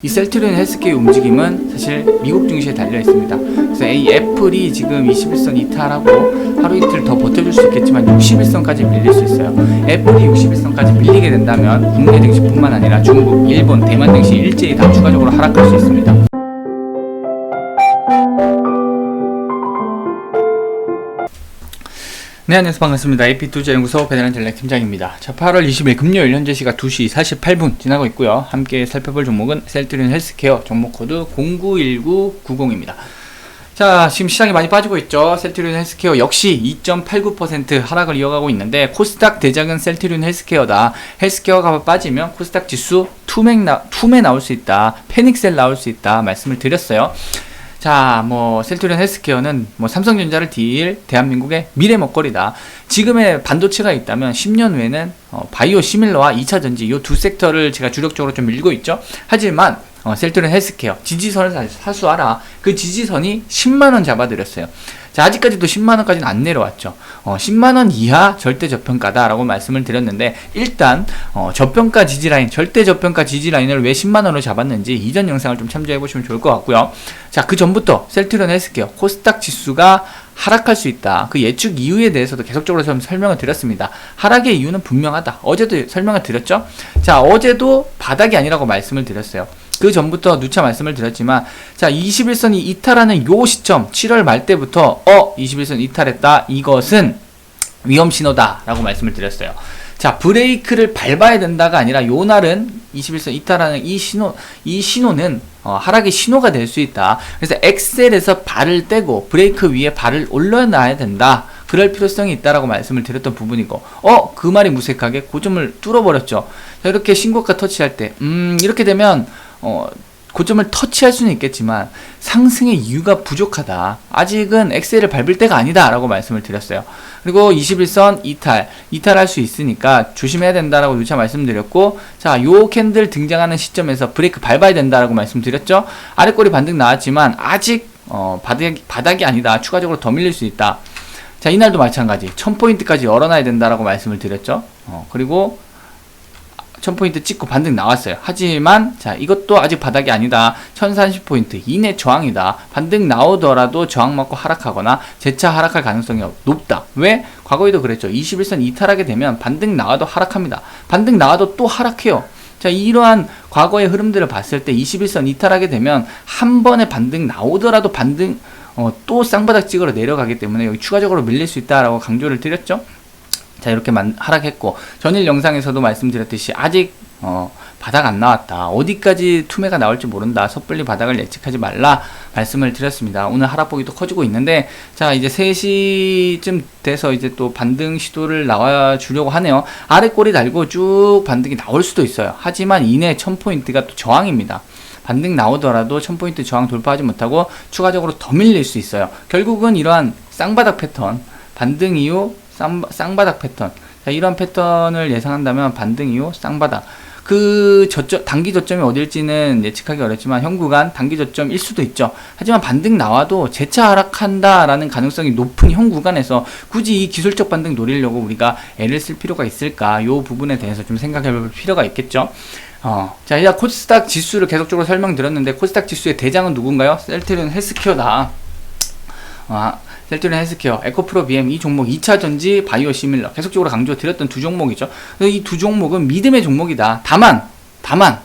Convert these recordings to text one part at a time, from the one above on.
이 셀트리온 헬스케어 움직임은 사실 미국 증시에 달려 있습니다. 그래서 이 애플이 지금 21선 이탈하고 하루 이틀 더 버텨줄 수 있겠지만 61선까지 밀릴 수 있어요. 애플이 61선까지 밀리게 된다면 국내 증시뿐만 아니라 중국, 일본, 대만 증시 일제히 다 추가적으로 하락할 수 있습니다. 네, 안녕하세요. 반갑습니다. AP투자연구소 베테랑 전략 팀장입니다. 자, 8월 20일 금요일 현재 시각 2시 48분 지나고 있고요. 함께 살펴볼 종목은 셀트리온 헬스케어 종목 코드 091990입니다. 자, 지금 시장이 많이 빠지고 있죠. 셀트리온 헬스케어 역시 2.89% 하락을 이어가고 있는데 코스닥 대장은 셀트리온 헬스케어다. 헬스케어가 빠지면 코스닥 지수 투맥 나, 투매 나올 수 있다. 패닉셀 나올 수 있다. 말씀을 드렸어요. 자, 뭐 셀트리온 헬스케어는 뭐 삼성전자를 뒤일 대한민국의 미래 먹거리다. 지금의 반도체가 있다면 10년 후에는 어, 바이오 시밀러와 2차 전지 이 두 섹터를 제가 주력적으로 좀 밀고 있죠. 하지만 어, 셀트리온 헬스케어 지지선을 사- 사수하라. 그 지지선이 10만 원 잡아드렸어요. 자, 아직까지도 10만 원까지는 안 내려왔죠. 어, 10만 원 이하 절대 저평가다라고 말씀을 드렸는데 일단 어, 저평가 지지 라인, 절대 저평가 지지 라인을 왜 10만 원으로 잡았는지 이전 영상을 좀 참조해 보시면 좋을 것 같고요. 자, 그 전부터 셀트리온 헬스케어 코스닥 지수가 하락할 수 있다. 그 예측 이유에 대해서도 계속적으로 좀 설명을 드렸습니다. 하락의 이유는 분명하다. 어제도 설명을 드렸죠. 자, 어제도 바닥이 아니라고 말씀을 드렸어요. 그 전부터 누차 말씀을 드렸지만 자 21선이 이탈하는 요 시점 7월 말 때부터 어 21선 이탈했다 이것은 위험 신호다 라고 말씀을 드렸어요. 자 브레이크를 밟아야 된다가 아니라 요 날은 21선 이탈하는 이 신호 이 신호는 어, 하락의 신호가 될 수 있다. 그래서 엑셀에서 발을 떼고 브레이크 위에 발을 올려놔야 된다. 그럴 필요성이 있다라고 말씀을 드렸던 부분이고, 어, 그 말이 무색하게 고점을 뚫어버렸죠. 자, 이렇게 신고가 터치할 때, 음, 이렇게 되면, 어, 고점을 터치할 수는 있겠지만 상승의 이유가 부족하다. 아직은 엑셀을 밟을 때가 아니다라고 말씀을 드렸어요. 그리고 21선 이탈, 이탈할 수 있으니까 조심해야 된다라고 누차 말씀드렸고, 자, 요 캔들 등장하는 시점에서 브레이크 밟아야 된다라고 말씀드렸죠. 아래 꼬리 반등 나왔지만 아직 어, 바닥이, 바닥이 아니다. 추가적으로 더 밀릴 수 있다. 자, 이날도 마찬가지. 1000포인트까지 열어놔야 된다라고 말씀을 드렸죠. 어, 그리고 1000포인트 찍고 반등 나왔어요. 하지만 자 이것도 아직 바닥이 아니다. 1030포인트 이내 저항이다. 반등 나오더라도 저항 맞고 하락하거나 재차 하락할 가능성이 높다. 왜? 과거에도 그랬죠. 21선 이탈하게 되면 반등 나와도 하락합니다. 반등 나와도 또 하락해요. 자, 이러한 과거의 흐름들을 봤을 때 21선 이탈하게 되면 한 번에 반등 나오더라도 반등 어, 또 쌍바닥 찍으러 내려가기 때문에 여기 추가적으로 밀릴 수 있다라고 강조를 드렸죠. 자 이렇게 만, 하락했고 전일 영상에서도 말씀드렸듯이 아직 어, 바닥 안 나왔다. 어디까지 투매가 나올지 모른다. 섣불리 바닥을 예측하지 말라 말씀을 드렸습니다. 오늘 하락폭이 또 커지고 있는데 자 이제 3시쯤 돼서 이제 또 반등 시도를 나와 주려고 하네요. 아래 꼬리 달고 쭉 반등이 나올 수도 있어요. 하지만 이내 1000포인트가 또 저항입니다. 반등 나오더라도 1000포인트 저항 돌파하지 못하고 추가적으로 더 밀릴 수 있어요. 결국은 이러한 쌍바닥 패턴 반등 이후 쌍, 쌍바닥 패턴. 자, 이런 패턴을 예상한다면 반등 이후 쌍바닥. 그 저점, 단기 저점이 어딜지는 예측하기 어렵지만 현구간 단기 저점일 수도 있죠. 하지만 반등 나와도 재차 하락한다라는 가능성이 높은 현 구간에서 굳이 이 기술적 반등 노리려고 우리가 애를 쓸 필요가 있을까? 요 부분에 대해서 좀 생각해 볼 필요가 있겠죠. 어, 자, 이제 코스닥 지수를 계속적으로 설명드렸는데 코스닥 지수의 대장은 누군가요? 셀트리온 헬스케어다. 아, 셀트리온 헬스케어, 에코프로 BM 이 종목 2차 전지 바이오 시밀러 계속적으로 강조드렸던 두 종목이죠. 이 두 종목은 믿음의 종목이다. 다만 다만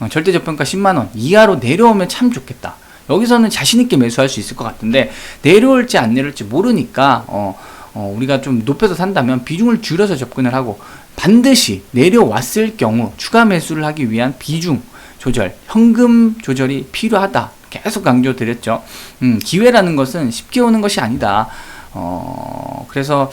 어, 절대 저평가 10만 원 이하로 내려오면 참 좋겠다. 여기서는 자신 있게 매수할 수 있을 것 같은데 내려올지 안 내려올지 모르니까 어, 어, 우리가 좀 높여서 산다면 비중을 줄여서 접근을 하고 반드시 내려왔을 경우 추가 매수를 하기 위한 비중 조절, 현금 조절이 필요하다. 계속 강조드렸죠. 음, 기회라는 것은 쉽게 오는 것이 아니다. 어, 그래서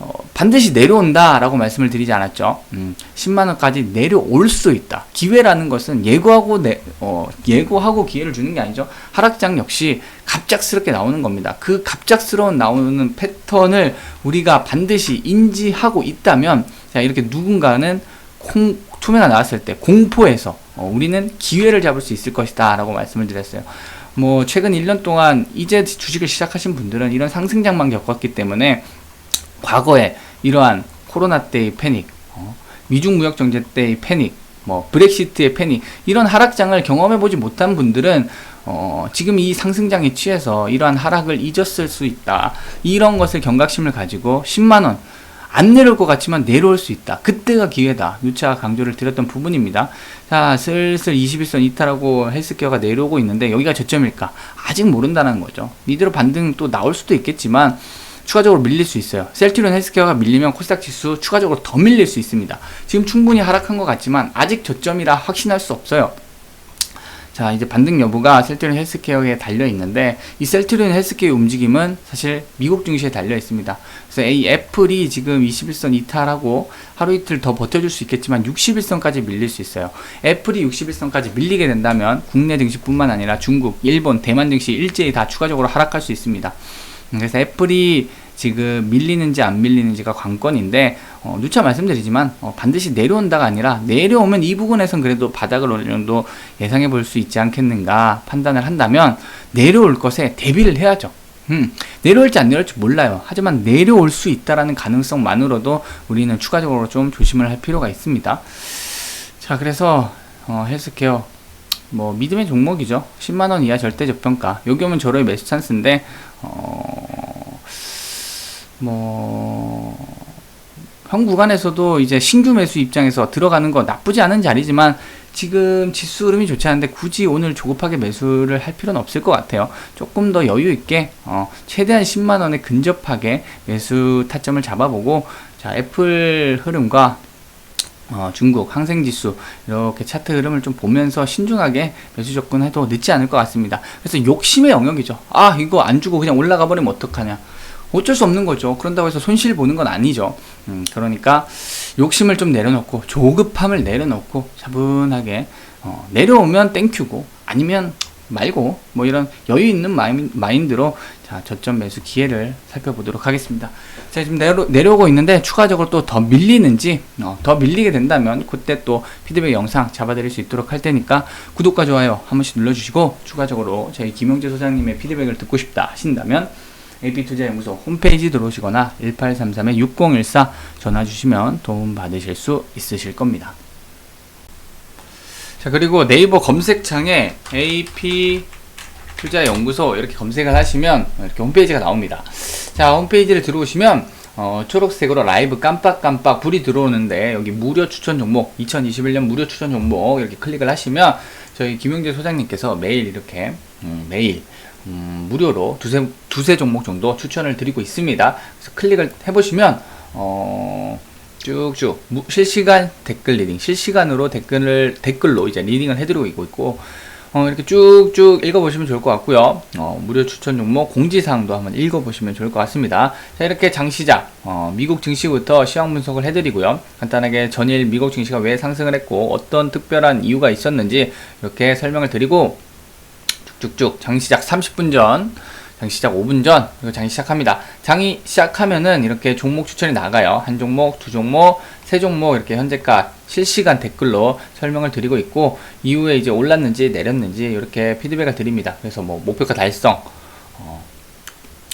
어, 반드시 내려온다라고 말씀을 드리지 않았죠. 음, 10만 원까지 내려올 수 있다. 기회라는 것은 예고하고 내, 어, 예고하고 기회를 주는 게 아니죠. 하락장 역시 갑작스럽게 나오는 겁니다. 그 갑작스러운 나오는 패턴을 우리가 반드시 인지하고 있다면 자 이렇게 누군가는 콩, 투매가 나왔을 때 공포에서 어, 우리는 기회를 잡을 수 있을 것이다 라고 말씀을 드렸어요. 뭐 최근 1년 동안 이제 주식을 시작하신 분들은 이런 상승장만 겪었기 때문에 과거에 이러한 코로나 때의 패닉, 어, 미중 무역 정제 때의 패닉, 뭐 브렉시트의 패닉 이런 하락장을 경험해 보지 못한 분들은 어, 지금 이 상승장에 취해서 이러한 하락을 잊었을 수 있다. 이런 것을 경각심을 가지고 10만 원. 안 내려올 것 같지만 내려올 수 있다. 그때가 기회다. 누차 강조를 드렸던 부분입니다. 자, 슬슬 21선 이탈하고 헬스케어가 내려오고 있는데 여기가 저점일까? 아직 모른다는 거죠. 이대로 반등 또 나올 수도 있겠지만 추가적으로 밀릴 수 있어요. 셀트리온 헬스케어가 밀리면 코스닥 지수 추가적으로 더 밀릴 수 있습니다. 지금 충분히 하락한 것 같지만 아직 저점이라 확신할 수 없어요. 자, 이제 반등 여부가 셀트리온 헬스케어에 달려 있는데 이 셀트리온 헬스케어 움직임은 사실 미국 증시에 달려 있습니다. 그래서 이 애플이 지금 21선 이탈하고 하루 이틀 더 버텨줄 수 있겠지만 61선까지 밀릴 수 있어요. 애플이 61선까지 밀리게 된다면 국내 증시뿐만 아니라 중국, 일본, 대만 증시 일제히 다 추가적으로 하락할 수 있습니다. 그래서 애플이 지금 밀리는지 안 밀리는지가 관건인데 어, 누차 말씀드리지만 어, 반드시 내려온다가 아니라 내려오면 이 부분에선 그래도 바닥을 어느 정도 예상해 볼 수 있지 않겠는가 판단을 한다면 내려올 것에 대비를 해야죠. 음, 내려올지 안 내려올지 몰라요. 하지만 내려올 수 있다라는 가능성만으로도 우리는 추가적으로 좀 조심을 할 필요가 있습니다. 자, 그래서 어, 헬스케어 뭐 믿음의 종목이죠. 10만 원 이하 절대 저평가. 여기 오면 저로의 매수 찬스인데 어, 뭐, 현 구간에서도 이제 신규 매수 입장에서 들어가는 거 나쁘지 않은 자리지만 지금 지수 흐름이 좋지 않은데 굳이 오늘 조급하게 매수를 할 필요는 없을 것 같아요. 조금 더 여유 있게 어, 최대한 10만 원에 근접하게 매수 타점을 잡아보고 자 애플 흐름과 어, 중국 항생지수 이렇게 차트 흐름을 좀 보면서 신중하게 매수 접근해도 늦지 않을 것 같습니다. 그래서 욕심의 영역이죠. 아 이거 안 주고 그냥 올라가 버리면 어떡하냐. 어쩔 수 없는 거죠. 그런다고 해서 손실 보는 건 아니죠. 음, 그러니까 욕심을 좀 내려놓고 조급함을 내려놓고 차분하게 어, 내려오면 땡큐고 아니면 말고 뭐 이런 여유 있는 마인, 마인드로 자 저점 매수 기회를 살펴보도록 하겠습니다. 자 지금 내려, 내려오고 있는데 추가적으로 또 더 밀리는지 어, 더 밀리게 된다면 그때 또 피드백 영상 잡아드릴 수 있도록 할 테니까 구독과 좋아요 한 번씩 눌러주시고 추가적으로 저희 김용재 소장님의 피드백을 듣고 싶다 하신다면 AP투자연구소 홈페이지 들어오시거나 1833-6014 전화 주시면 도움 받으실 수 있으실 겁니다. 자 그리고 네이버 검색창에 AP 투자연구소 이렇게 검색을 하시면 이렇게 홈페이지가 나옵니다. 자 홈페이지를 들어오시면 어, 초록색으로 라이브 깜빡깜빡 불이 들어오는데 여기 무료 추천 종목 2021년 무료 추천 종목 이렇게 클릭을 하시면 저희 김용재 소장님께서 매일 이렇게 음, 매일 음, 무료로 두세, 두세 종목 정도 추천을 드리고 있습니다. 그래서 클릭을 해보시면, 어, 쭉쭉 무, 실시간 댓글 리딩, 실시간으로 댓글을, 댓글로 이제 리딩을 해드리고 있고, 어, 이렇게 쭉쭉 읽어보시면 좋을 것 같고요. 어, 무료 추천 종목 공지사항도 한번 읽어보시면 좋을 것 같습니다. 자, 이렇게 장시작, 어, 미국 증시부터 시황 분석을 해드리고요. 간단하게 전일 미국 증시가 왜 상승을 했고, 어떤 특별한 이유가 있었는지 이렇게 설명을 드리고, 쭉쭉 장 시작 30분 전, 장 시작 5분 전, 장이 시작합니다. 장이 시작하면은 이렇게 종목 추천이 나가요. 한 종목, 두 종목, 세 종목 이렇게 현재가 실시간 댓글로 설명을 드리고 있고 이후에 이제 올랐는지 내렸는지 이렇게 피드백을 드립니다. 그래서 뭐 목표가 달성, 어,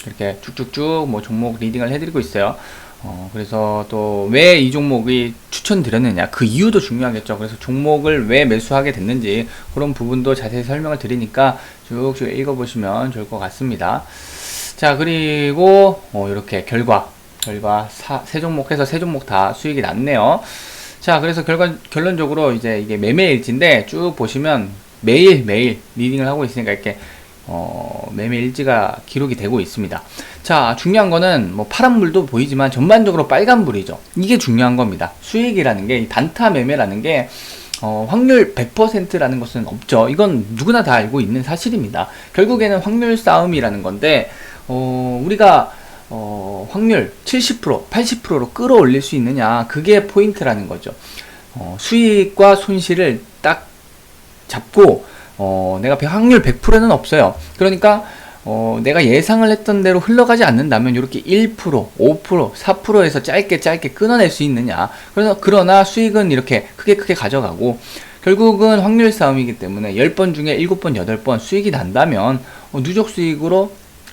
이렇게 쭉쭉쭉 뭐 종목 리딩을 해드리고 있어요. 어, 그래서 또 왜 이 종목이 추천드렸느냐 그 이유도 중요하겠죠. 그래서 종목을 왜 매수하게 됐는지 그런 부분도 자세히 설명을 드리니까 쭉쭉 읽어보시면 좋을 것 같습니다. 자 그리고 어, 이렇게 결과 결과 사, 세 종목 해서 세 종목 다 수익이 났네요. 자 그래서 결과 결론적으로 이제 이게 매매일지인데 쭉 보시면 매일 매일 리딩을 하고 있으니까 이렇게 어, 매매 일지가 기록이 되고 있습니다. 자, 중요한 거는 뭐 파란불도 보이지만 전반적으로 빨간불이죠. 이게 중요한 겁니다. 수익이라는 게, 단타 매매라는 게, 어, 확률 100%라는 것은 없죠. 이건 누구나 다 알고 있는 사실입니다. 결국에는 확률 싸움이라는 건데, 어, 우리가, 어, 확률 70%, 80%로 끌어올릴 수 있느냐, 그게 포인트라는 거죠. 어, 수익과 손실을 딱 잡고, 어, 내가 확률 100%는 없어요. 그러니까 어, 내가 예상을 했던 대로 흘러가지 않는다면 이렇게 1%, 5%, 4%에서 짧게 짧게 끊어낼 수 있느냐. 그래서 그러나 수익은 이렇게 크게 크게 가져가고 결국은 확률 싸움이기 때문에 10번 중에 7번, 8번 수익이 난다면 어, 누적 수익으로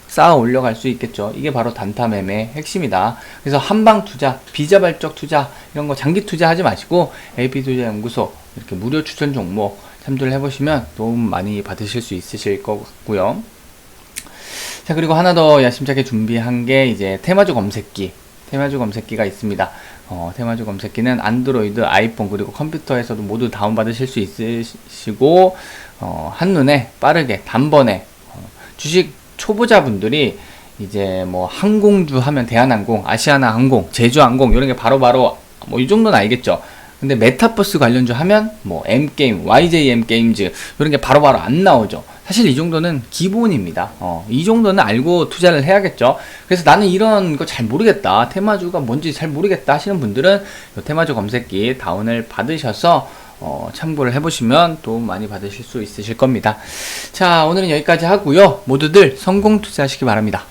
쌓아 올려갈 수 있겠죠. 이게 바로 단타 매매 핵심이다. 그래서 한방 투자, 비자발적 투자 이런 거 장기 투자 하지 마시고 AP 투자 연구소 이렇게 무료 추천 종목 참조를 해보시면 도움 많이 받으실 수 있으실 것 같고요. 자 그리고 하나 더 야심차게 준비한 게 이제 테마주 검색기 테마주 검색기가 있습니다. 어, 테마주 검색기는 안드로이드, 아이폰 그리고 컴퓨터에서도 모두 다운받으실 수 있으시고 어, 한눈에 빠르게 단번에 어, 주식 초보자분들이 이제 뭐 항공주 하면 대한항공, 아시아나항공, 제주항공 이런 게 바로바로 뭐 이 정도는 알겠죠. 근데 메타버스 관련주 하면 뭐 M게임, YJM 게임즈 이런 게 바로바로 안 나오죠. 사실 이 정도는 기본입니다. 어, 이 정도는 알고 투자를 해야겠죠. 그래서 나는 이런 거 잘 모르겠다. 테마주가 뭔지 잘 모르겠다 하시는 분들은 이 테마주 검색기 다운을 받으셔서 어, 참고를 해보시면 도움 많이 받으실 수 있으실 겁니다. 자, 오늘은 여기까지 하고요. 모두들 성공 투자하시기 바랍니다.